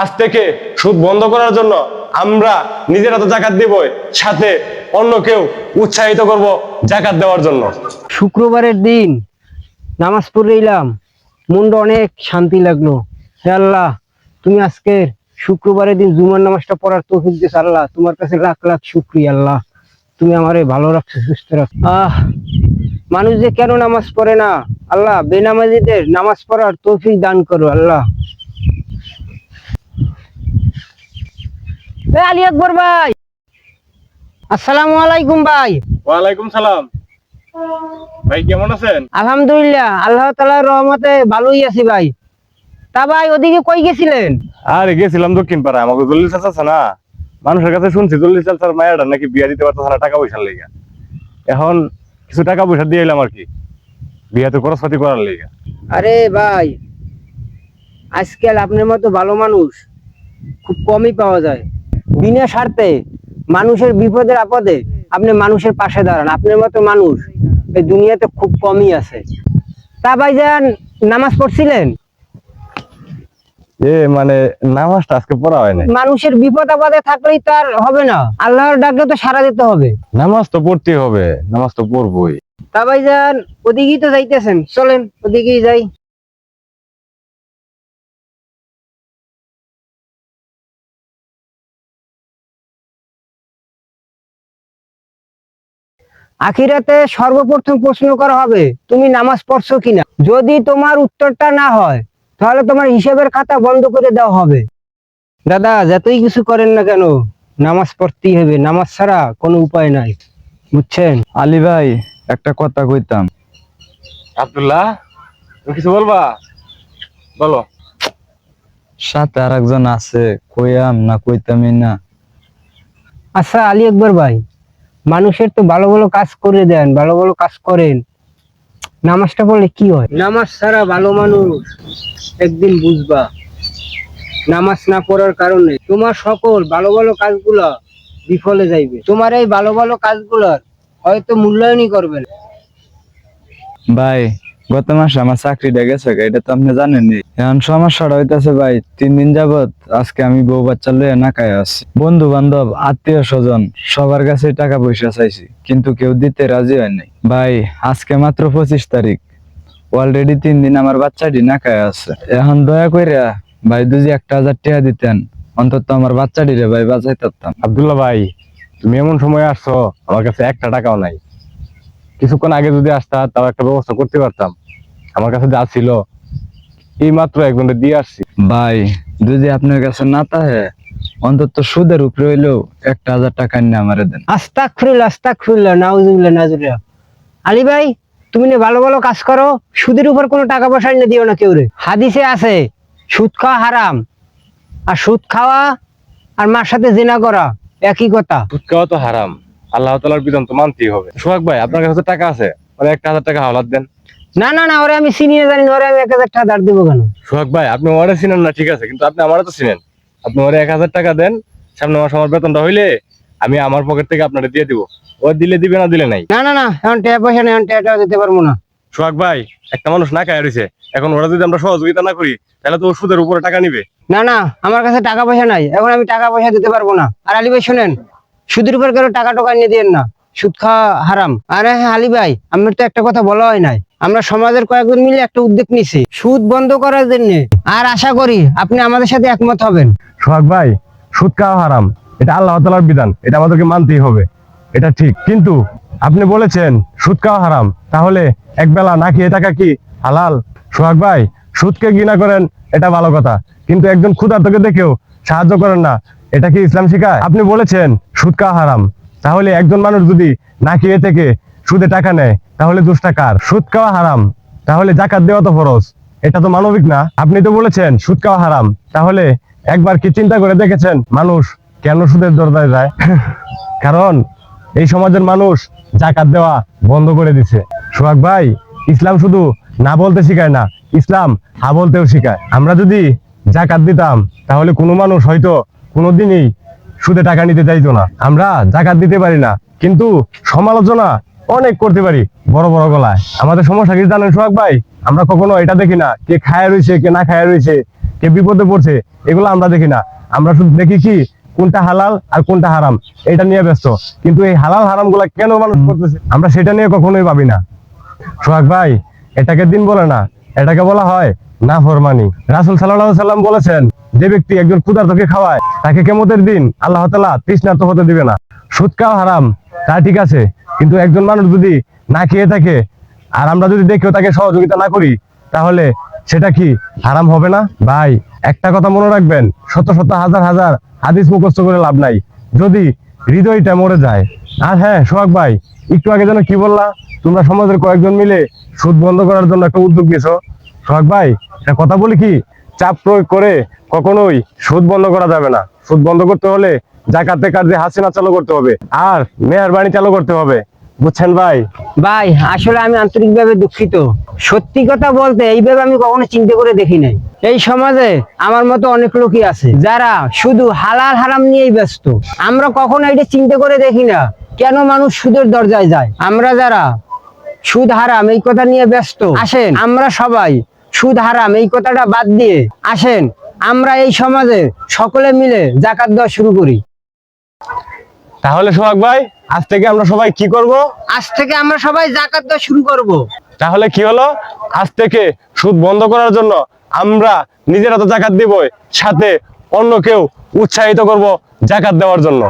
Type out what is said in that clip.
আজ থেকে সুদ বন্ধ করার জন্য আমরা নিজেরা তো জাকাত দিব সাথে অন্য কেউ উৎসাহিত করব জাকাত দেওয়ার জন্য। শুক্রবারের দিন নামাজ পড়ে এলাম মনটা অনেক শান্তি লাগল। হে আল্লাহ, তুমি আজকের শুক্রবারের দিন জুমার নামাজটা পড়ার তৌফিক দিয়েছ, আল্লাহ, তোমার কাছে লাখ লাখ শুক্রিয়া, আল্লাহ, তুমি আমারে ভালো রাখছো, সুস্থ রাখছো। আহ, মানুষ যে কেন নামাজ পড়ে না? আল্লাহ, বেনামাজিদের নামাজ পড়ার তৌফিক দান করো, আল্লাহ। আলী আকবর ভাই। আসসালামু আলাইকুম ভাই। ওয়ালাইকুম সালাম। ভাই কেমন আছেন? আলহামদুলিল্লাহ আল্লাহ রহমতে ভালোই আছি ভাই। তা ভাই ওদিকে কই গেছিলেন? আরে গেছিলাম দক্ষিণ পাড়া আমাকে জল্লি চাষ আছে না? মানুষের কাছে শুনছি জল্লি চাষার মায়েরা নাকি বিয়া দিতে না টাকা পয়সার লেগে। এখন কিছু টাকা পয়সা দিয়ে এলাম আর কি। বিয়াতে খরচপাতি করার লেগে। আরে ভাই আজকাল আপনার মতো ভালো মানুষ খুব কমই পাওয়া যায়। বিনা স্বার্থে মানুষের বিপদের আপদে আপনি মানুষের পাশে দাঁড়ান। আপনার মতো মানুষ এই দুনিয়াতে খুব কমই আছে। তা ভাইজান নামাজ পড়ছিলেন? এ মানে নামাজটা আজকে পড়া হয় না মানুষের বিপদ আপদে থাকলেই তার হবে না। আল্লাহর ডাকলে তো সারা দিতে হবে। নামাজ তো পড়তেই হবে নামাজ তো পড়বই। তা ভাইজান ওদিকেই তো যাইতেছেন। চলেন ওদিকেই যাই। আখিরাতে সর্বপ্রথম প্রশ্ন করা হবে তুমি নামাজ পড়ছো কিনা? যদি তোমার উত্তরটা না হয় তাহলে তোমার হিসাবের খাতা বন্ধ করে দেওয়া হবে। দাদা যতই কিছু করেন না কেন নামাজ পড়তেই হবে। নামাজ ছাড়া কোনো উপায় নাই। বুঝছেন? আলী ভাই একটা কথা কইতাম। আব্দুল্লাহ তুমি কিছু বলবা? বলো। সাথে আর একজন আছে কইয়াম না কইতামই না। আচ্ছা আলী একবার ভাই। মানুষের তো ভালো ভালো কাজ করে দেন ভালো ভালো কাজ করেন। নামাজটা পড়লে কি হয়? নামাজ ছাড়া ভালো মানুষ একদিন বুঝবা নামাজ না পড়ার কারণে তোমার সকল ভালো ভালো কাজগুলো বিফলে যাইবে। তোমার এই ভালো ভালো কাজগুলোর হয়তো মূল্যায়নই করবে না। ভাই গত আমার চাকরিটা গেছে এটা তো আপনি জানেনই। এখন সমস্যাটা হইতাছে ভাই, তিন দিন যাবত আজকে আমি বউ বাচ্চা লইয়া নাকায় আছি বন্ধু বান্ধব আত্মীয় স্বজন সবার কাছে টাকা পয়সা চাইছি, কিন্তু কেউ দিতে রাজি হয় নাই। ভাই, আজকে মাত্র পঁচিশ তারিখ। অলরেডি তিন দিন আমার বাচ্চাটি নাকায় আছে। এখন দয়া কইরা, ভাই দুজি একটা হাজার টাকা দিতেন, অন্তত আমার বাচ্চাটি রে ভাই বাঁচাই থাকতাম আবদুল্লাহ ভাই, তুমি এমন সময় আসছো, আমার কাছে একটা টাকাও নাই। কিছুক্ষণ আগে যদি আসতা, তাও একটা ব্যবস্থা করতে পারতাম। আমার কাছে যা ছিল এই মাত্র একজনের দিয়ে আসছি। ভাই যদি আপনার কাছে না থাকে অন্তত সুদের উপরে হইলেও একটা হাজার টাকা নিয়ে আমারে দেন। আস্তাক ফিরুল্লাহ আস্তাক ফিরুল্লাহ নাউজুবিল্লাহ নাজুরিয়া আলী ভাই তুমি না ভালো ভালো কাজ করো সুদের উপর কোনো টাকা পয়সা এনে দিও না কেউ রে। হাদিসে আছে সুদ খাওয়া হারাম। আর সুদ খাওয়া আর মার সাথে জিনা করা একই কথা। সুদ খাওয়া তো হারাম। আল্লাহ তালার বিধান তো মানতেই হবে। সোহাগ ভাই আপনার কাছে তো টাকা আছে মানে একটা হাজার টাকা হাওলাত দেন। না না না ওরে আমি চিনিয়ে জানি ওরে আমি এক হাজার টাকা দেবো কেন? সোহাগ ভাই আপনি ওরে চিনেন না ঠিক আছে কিন্তু আপনি আমারও তো চিনেন। আপনি ওরে এক হাজার টাকা দেন সামনে মাস আমার বেতনটা হইলে আমি আমার পকেট থেকে আপনারে দিয়ে দিব। ও দিলে দিবে না দিলে নাই। না না না এখন টাকা পয়সা নেই এখন টাকা দিতে পারব না। সোহাগ ভাই একটা মানুষ না খায় রয়েছে এখন ওরা যদি আমরা সহযোগিতা না করি তাহলে তো ও সুদের উপরে টাকা নিবে। না না আমার কাছে টাকা পয়সা নাই এখন আমি টাকা পয়সা দিতে পারব না। আর আলী ভাই শোনেন সুদের উপর কেন টাকা টাকা নিয়ে দিয়েন না। সুদ খাওয়া হারাম। আরে হ্যাঁ আলী ভাই আমার তো একটা কথা বলা হয় নাই। আমরা সমাজের কয়েকজন মিলে একটা উদ্যোগ নিছি, সুদ বন্ধ করার জন্য। আর আশা করি আপনি আমাদের সাথে একমত হবেন। সোহাগ ভাই, সুদ খাওয়া হারাম। এটা আল্লাহ তালার বিধান, এটা আমাদেরকে মানতেই হবে। এটা ঠিক। কিন্তু আপনি বলেছেন সুদ খাওয়া হারাম। তাহলে একবেলা না খেয়ে থাকা কি হালাল? সোহাগ ভাই, সুদকে ঘৃণা করেন, এটা ভালো কথা। কিন্তু একজন ক্ষুধার্তকে দেখেও সাহায্য করেন না। এটা কি ইসলাম শিখায়? আপনি বলেছেন সুদ খাওয়া হারাম। তাহলে একজন মানুষ যদি না খেয়ে থেকে সুদে টাকা নেয় তাহলে দুষ্টা কার? সুদ খাওয়া হারাম। তাহলে জাকাত দেওয়া তো ফরজ। এটা তো মানবিক না। আপনি তো বলেছেন সুদ খাওয়া হারাম। তাহলে একবার কি চিন্তা করে দেখেছেন মানুষ কেন সুদের দরজায় যায়? কারণ এই সমাজের মানুষ জাকাত দেওয়া বন্ধ করে দিছে। সোহাগ ভাই ইসলাম শুধু না বলতে শিখায় না ইসলাম হা বলতেও শিখায়। আমরা যদি জাকাত দিতাম তাহলে কোনো মানুষ হয়তো কোনোদিনই সুদে টাকা নিতে চাইতো না। আমরা জাকাত দিতে পারি না, কিন্তু সমালোচনা অনেক করতে পারি বড় বড় গলায়। আমাদের সমস্যা কি জানেন সোহাগ ভাই? আমরা কখনো এটা দেখি না, কে খায় রয়েছে, কে না খায় রয়েছে, কে বিপদে পড়ছে, এগুলো আমরা দেখি না। আমরা শুধু দেখি কি, কোনটা হালাল আর কোনটা হারাম, এটা নিয়ে ব্যস্ত। কিন্তু এই হালাল হারামগুলা কেন মানুষ করতেছে, আমরা সেটা নিয়ে কখনোই ভাবি না। সোহাগ ভাই, এটাকে দিন বলে না এটাকে বলা হয় না ফরমানি রাসুল সাল্লাম বলেছেন, যে ব্যক্তি একজন ক্ষুধার্তকে খাওয়ায়, তাকে কেমতের দিন আল্লাহ তালা তৃষ্ণার্ত হতে দিবে না। সুদ খাওয়া হারাম, তা ঠিক আছে, কিন্তু একজন মানুষ যদি না খেয়ে থাকে, আর আমরা যদি দেখেও তাকে সহযোগিতা না করি, তাহলে সেটা কি হারাম হবে না? ভাই, একটা কথা মনে রাখবেন, শত শত হাজার হাজার হাদিস মুখস্থ করে লাভ নাই। যদি হৃদয়টা মরে যায়, আর হ্যাঁ সোহাগ ভাই, একটু আগে যেন কি বললা? তোমরা সমাজের কয়েকজন মিলে সুদ বন্ধ করার জন্য একটা উদ্যোগ নিয়েছো। সোহাগ ভাই, একটা কথা বলি কি? চাপ প্রয়োগ করে কখনোই সুদ বন্ধ করা যাবে না। সুদ বন্ধ করতে হলে জাকাতে কাজে হাসিনা চালু করতে হবে আর মেয়ের বাণী চালু করতে হবে। বুঝছেন ভাই? ভাই, আসলে আমি আন্তরিকভাবে দুঃখিত। সত্যি কথা বলতে এইভাবে আমি কখনো চিন্তা করে দেখি নাই। এই সমাজে আমার মতো অনেক লোকই আছে যারা শুধু হালাল হারাম নিয়েই ব্যস্ত। আমরা কখনো এটা চিন্তা করে দেখি না কেন মানুষ সুদের দরজায় যায়। আমরা যারা সুদ হারাম এই কথা নিয়ে ব্যস্ত। আসেন। আমরা সবাই সুদ হারাম এই কথাটা বাদ দিয়ে আসেন। আমরা এই সমাজে সকলে মিলে জাকাত দেওয়া শুরু করি। তাহলে সোহাগ ভাই আজ থেকে আমরা সবাই কি করব? আজ থেকে আমরা সবাই জাকাত দেওয়া শুরু করব। তাহলে কি হলো? আজ থেকে সুদ বন্ধ করার জন্য আমরা নিজেরা তো জাকাত দিব সাথে অন্য কেউ উৎসাহিত করব জাকাত দেওয়ার জন্য।